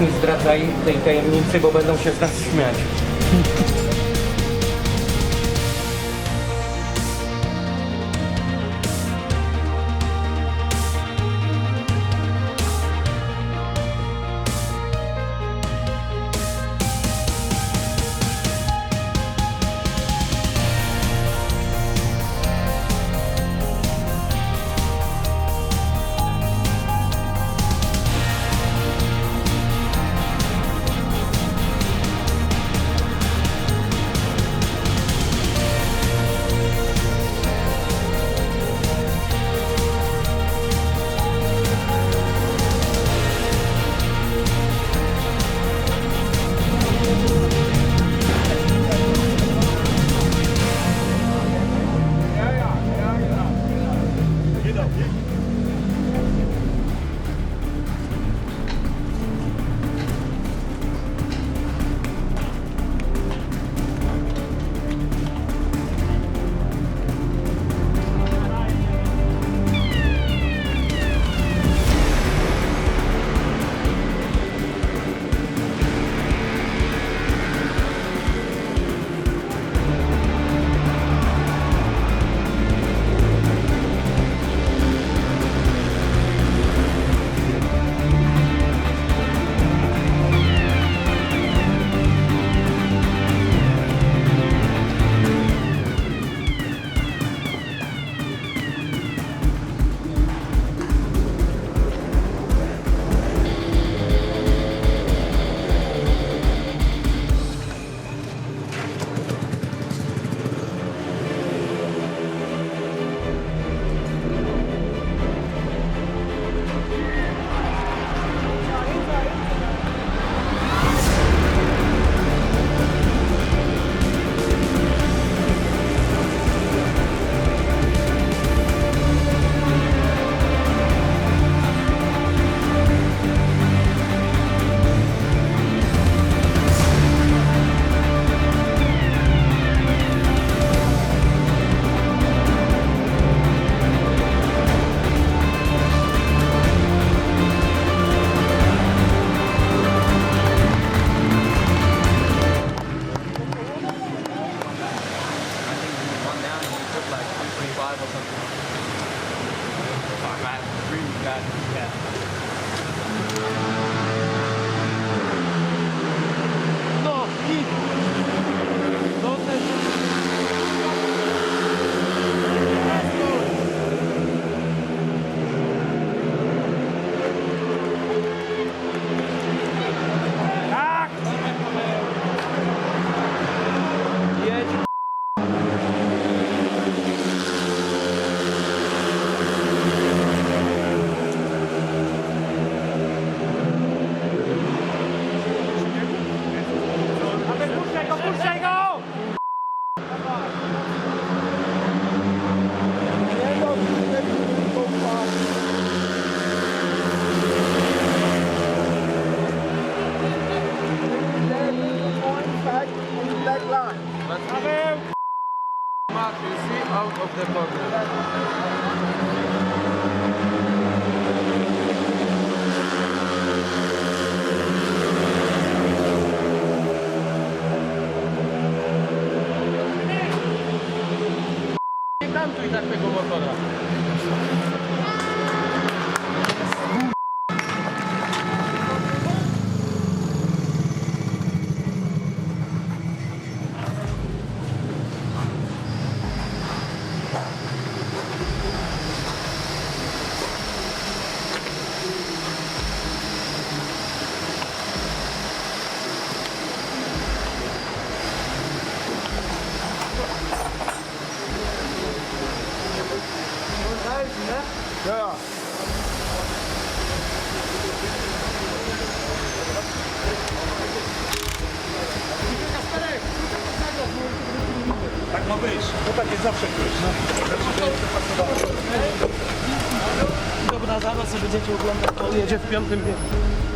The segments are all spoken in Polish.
Nie zdradzaj tej tajemnicy, bo będą się z nas śmiać. Kantuj tak tego motora. Tak ma być. No tak jest zawsze być. Dobra, zaraz sobie będziecie oglądać, to jedzie w piątym wieku.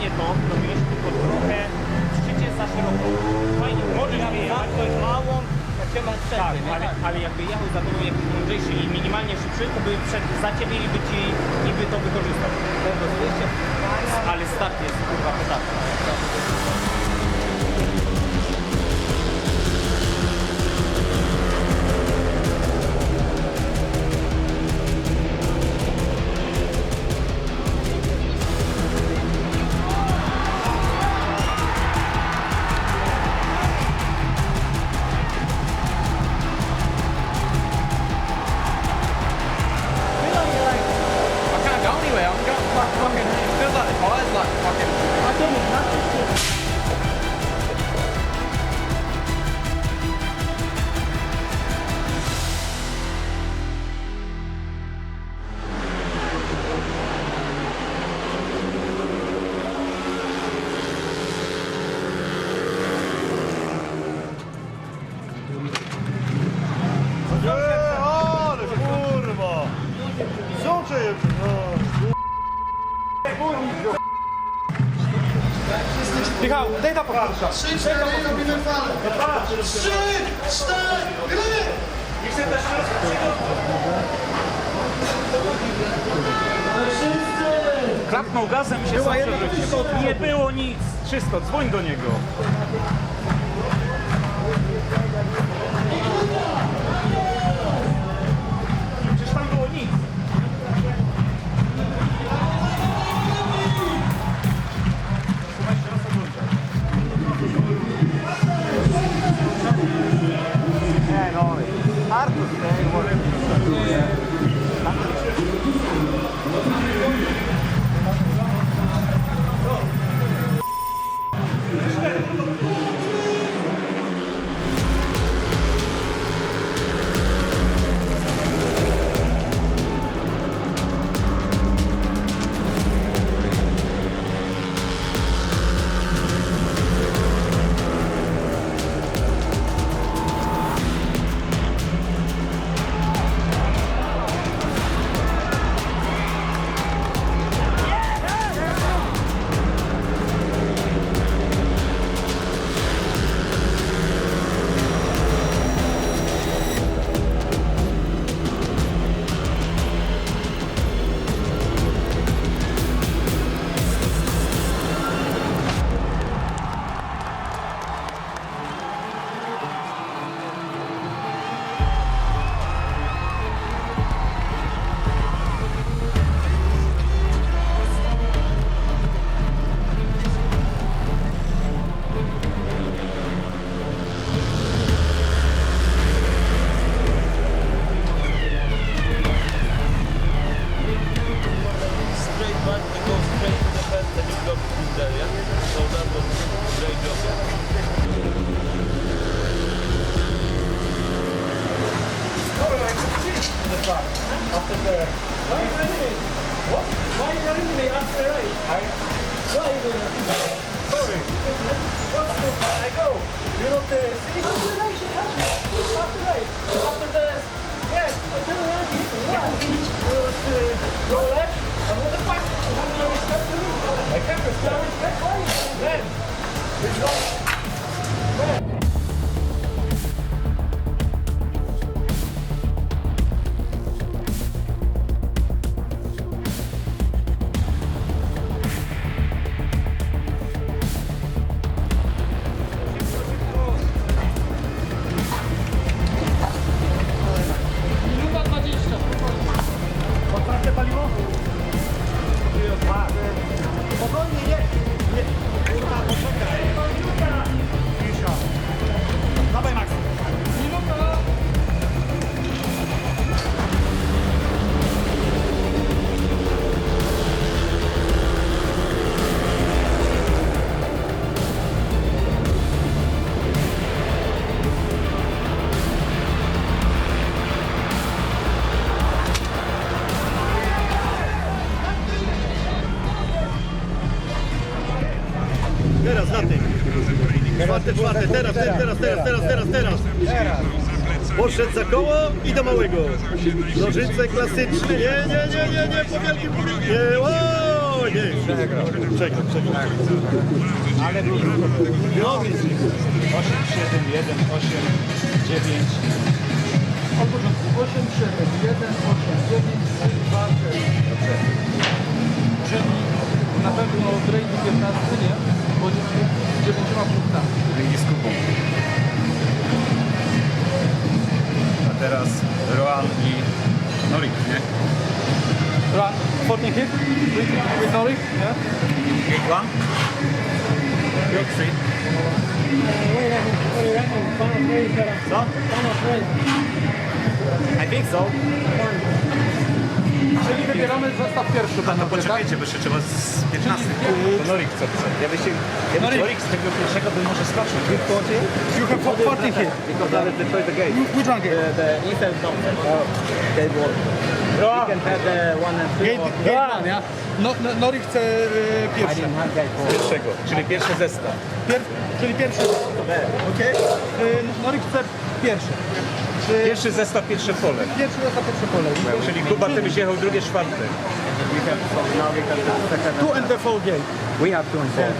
fajnie to robiłeś, tylko trochę szczycie za szeroko. Fajnie, możesz wyjechać, to jest małą, jak się ma Tak, ale, ale jakby jechał za tobą jakiś mądrzejszy i minimalnie szybszy, to by przed za ciebie i by ci niby to wykorzystał. Ale start jest kurwa podatny. Daj ta powtórka. Trzy, cztery, robimy falę. Trzy, cztery! Klapnął gazem i się sam przewrócił. Nie było nic. Wszystko, dzwoń do niego. Teraz na tym. Czwarte, czwarte, teraz, teraz, teraz, teraz, teraz, teraz, teraz. Poszedł za koło i do małego. Nożyce klasyczne. Nie, nie, nie, nie, nie, po wielkim Nie, o, nie. Przegrał, przegrał. Ale był No, więc 8, 7, 1, 8, 9. Od początku 8, 7, 1, 8, 9, 3, 2, 6. Czyli na pewno w range 15 nie, bo z 9 punktami. nie z kupą. A teraz Roan i Norik, nie? Run, 14 hit, with, with Norik, nie? Gate one. Gate three. Co? I think so. Czyli wybieramy zestaw pierwszy. A to poczekajcie, bo jeszcze trzeba z 15. To Norik co chce. Ja byś się... Ja bym Norik. Z tego pierwszego by może skoczył. You have 14 hit. Because that is the of gate. Which one gate? The, the eastern top. Oh, gate one. You can have the one and two. Gate, gate one, ja? No, no, Norik chce y, pierwszy. Pierwszego, czyli pierwszy zestaw. Pier, czyli pierwszy. Okej. Y, Norik chce pierwszy. Y, Pierwszy zestaw, pierwsze pole. Pierwszy zestaw, pierwsze pole. Czyli Kuba, ty byś jechał drugie, czwarte. We have so now we can second. Gate. We have two and four.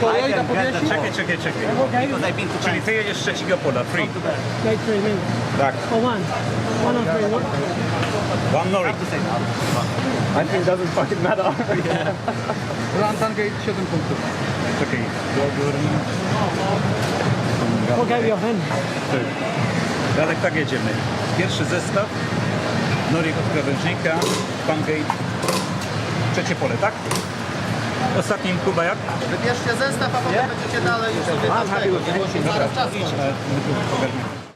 To I Jojda can get Czekaj, czekaj, czekaj. Because I've been to Czyli ty jedziesz z trzeciego pola, free. Gate three min. Tak. Or one. One on three. One. One Norik. I think it doesn't fucking matter. Rantan gate 7 punktów. Czekaj. What are you off in? Radek, tak jedziemy. Pierwszy zestaw. Norik od krawężnika. Pangate. Trzecie pole, tak? Ostatnim Kuba jak? Wybierzcie zestaw, a potem będziecie dalej już sobie tam tego, nie? Bo się zaraz czas kończy.